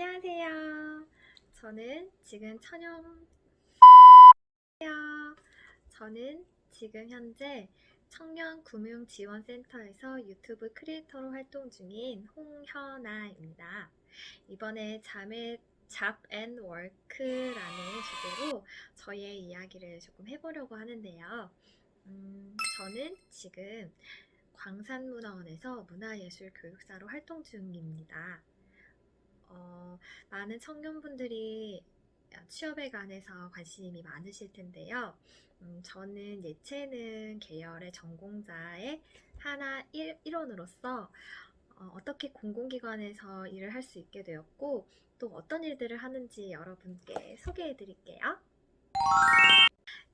안녕하세요. 저는 지금 천연 저는 지금 현재 청년 금융 지원 센터에서 유튜브 크리에이터로 활동 중인 홍현아입니다. 이번에 잠의 잡앤 워크라는 주제로 저의 이야기를 조금 해보려고 하는데요. 음, 저는 지금 광산문화원에서 문화예술 교육사로 활동 중입니다. 어, 많은 청년분들이 취업에 관해서 관심이 많으실 텐데요. 음, 저는 예체능 계열의 전공자의 하나 일, 일원으로서 어, 어떻게 공공기관에서 일을 할 수 있게 되었고 또 어떤 일들을 하는지 여러분께 소개해 드릴게요.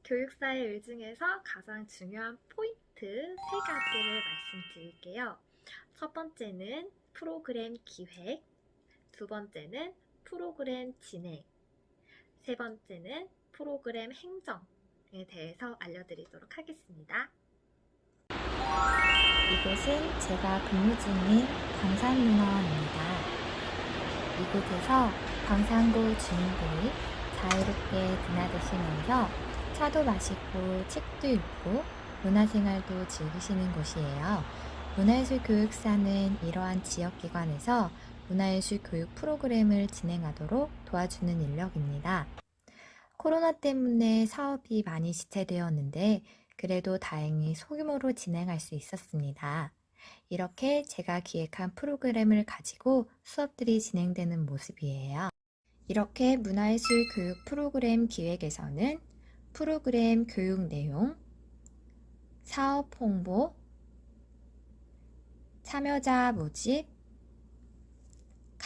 교육사의 일 중에서 가장 중요한 포인트 세 가지를 말씀드릴게요. 첫 번째는 프로그램 기획, 두 번째는 프로그램 진행, 세 번째는 프로그램 행정에 대해서 알려드리도록 하겠습니다. 이곳은 제가 근무 중인 광산문화원입니다. 이곳에서 광산구 주민들이 자유롭게 드나드시면서 차도 마시고 책도 읽고 문화생활도 즐기시는 곳이에요. 문화예술 교육사는 이러한 지역기관에서 문화예술 교육 프로그램을 진행하도록 도와주는 인력입니다. 코로나 때문에 사업이 많이 지체되었는데 그래도 다행히 소규모로 진행할 수 있었습니다. 이렇게 제가 기획한 프로그램을 가지고 수업들이 진행되는 모습이에요. 이렇게 문화예술 교육 프로그램 기획에서는 프로그램 교육 내용, 사업 홍보, 참여자 모집,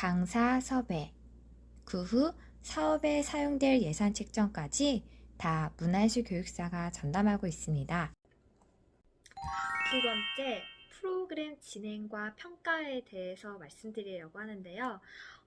강사 섭외, 그 후 사업에 사용될 예산 책정까지 다 문화예술 교육사가 전담하고 있습니다. 두 번째, 프로그램 진행과 평가에 대해서 말씀드리려고 하는데요.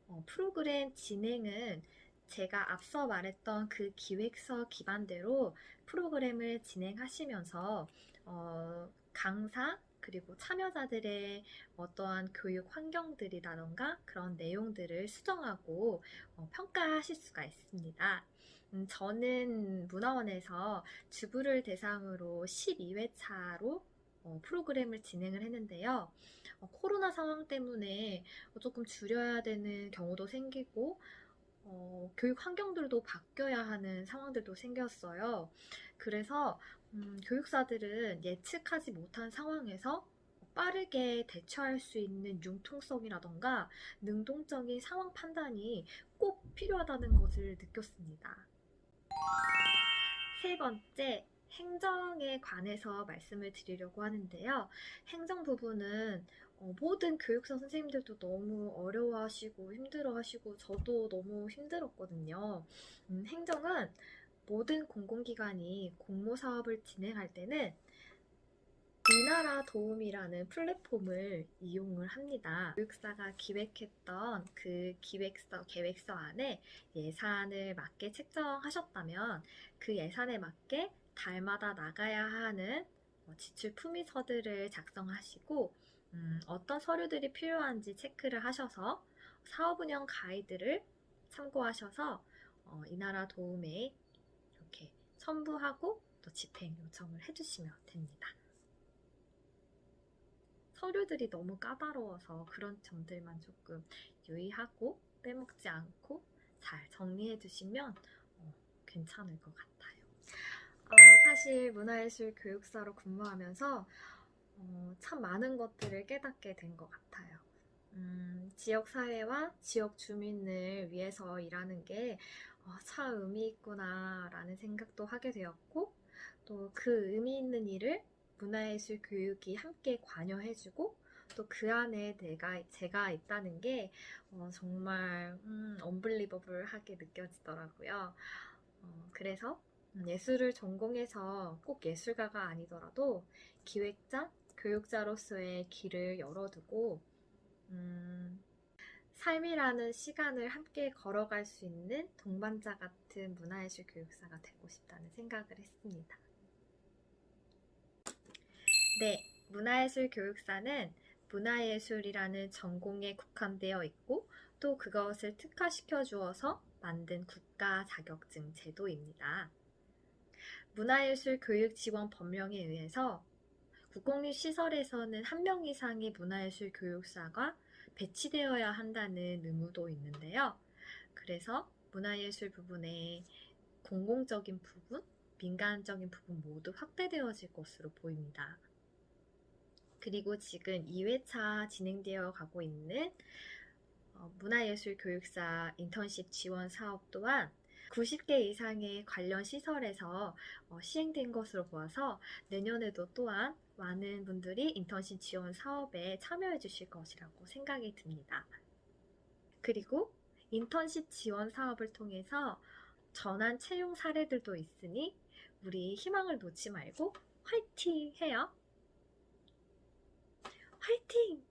어, 프로그램 진행은 제가 앞서 말했던 그 기획서 기반대로 프로그램을 진행하시면서 어, 강사 그리고 참여자들의 어떠한 교육 환경들이라던가 그런 내용들을 수정하고 어, 평가하실 수가 있습니다. 음, 저는 문화원에서 주부를 대상으로 12회차로 어, 프로그램을 진행을 했는데요. 어, 코로나 상황 때문에 조금 줄여야 되는 경우도 생기고, 어, 교육 환경들도 바뀌어야 하는 상황들도 생겼어요. 그래서 음, 교육사들은 예측하지 못한 상황에서 빠르게 대처할 수 있는 융통성이라던가 능동적인 상황 판단이 꼭 필요하다는 것을 느꼈습니다. 세 번째, 행정에 관해서 말씀을 드리려고 하는데요. 행정 부분은 어, 모든 교육사 선생님들도 너무 어려워하시고 힘들어하시고 저도 너무 힘들었거든요. 음, 행정은 모든 공공기관이 공모 사업을 진행할 때는 우리나라 도움이라는 플랫폼을 이용을 합니다. 교육사가 기획했던 그 기획서, 계획서 안에 예산을 맞게 책정하셨다면 그 예산에 맞게 달마다 나가야 하는 어, 지출 품위서들을 작성하시고 음, 어떤 서류들이 필요한지 체크를 하셔서 사업 운영 가이드를 참고하셔서 어, 이 나라 도움에 이렇게 첨부하고 또 집행 요청을 해주시면 됩니다. 서류들이 너무 까다로워서 그런 점들만 조금 유의하고 빼먹지 않고 잘 정리해 주시면 어, 괜찮을 것 같아요. 어, 사실 문화예술 교육사로 근무하면서 어, 참 많은 것들을 깨닫게 된 것 같아요. 음, 지역 사회와 지역 주민을 위해서 일하는 게 어, 참 의미 있구나라는 생각도 하게 되었고 또 그 의미 있는 일을 문화예술 교육이 함께 관여해주고 또 그 안에 내가 제가 있다는 게 어, 정말 음, 언블리버블하게 느껴지더라고요. 어, 그래서 음, 예술을 전공해서 꼭 예술가가 아니더라도 기획자, 교육자로서의 길을 열어두고 음, 삶이라는 시간을 함께 걸어갈 수 있는 동반자 같은 문화예술 교육사가 되고 싶다는 생각을 했습니다. 네, 문화예술 교육사는 문화예술이라는 전공에 국한되어 있고 또 그것을 특화시켜 주어서 만든 국가 자격증 제도입니다. 문화예술 교육 지원 법령에 의해서 국공립 시설에서는 한 명 이상의 문화예술 교육사가 배치되어야 한다는 의무도 있는데요. 그래서 문화예술 부분에 공공적인 부분, 민간적인 부분 모두 확대되어질 것으로 보입니다. 그리고 지금 2회차 진행되어 가고 있는 어, 문화예술 교육사 인턴십 지원 사업 또한 90개 이상의 관련 시설에서 어, 시행된 것으로 보아서 내년에도 또한 많은 분들이 인턴십 지원 사업에 참여해 주실 것이라고 생각이 듭니다. 그리고 인턴십 지원 사업을 통해서 전환 채용 사례들도 있으니 우리 희망을 놓지 말고 화이팅 해요. 화이팅!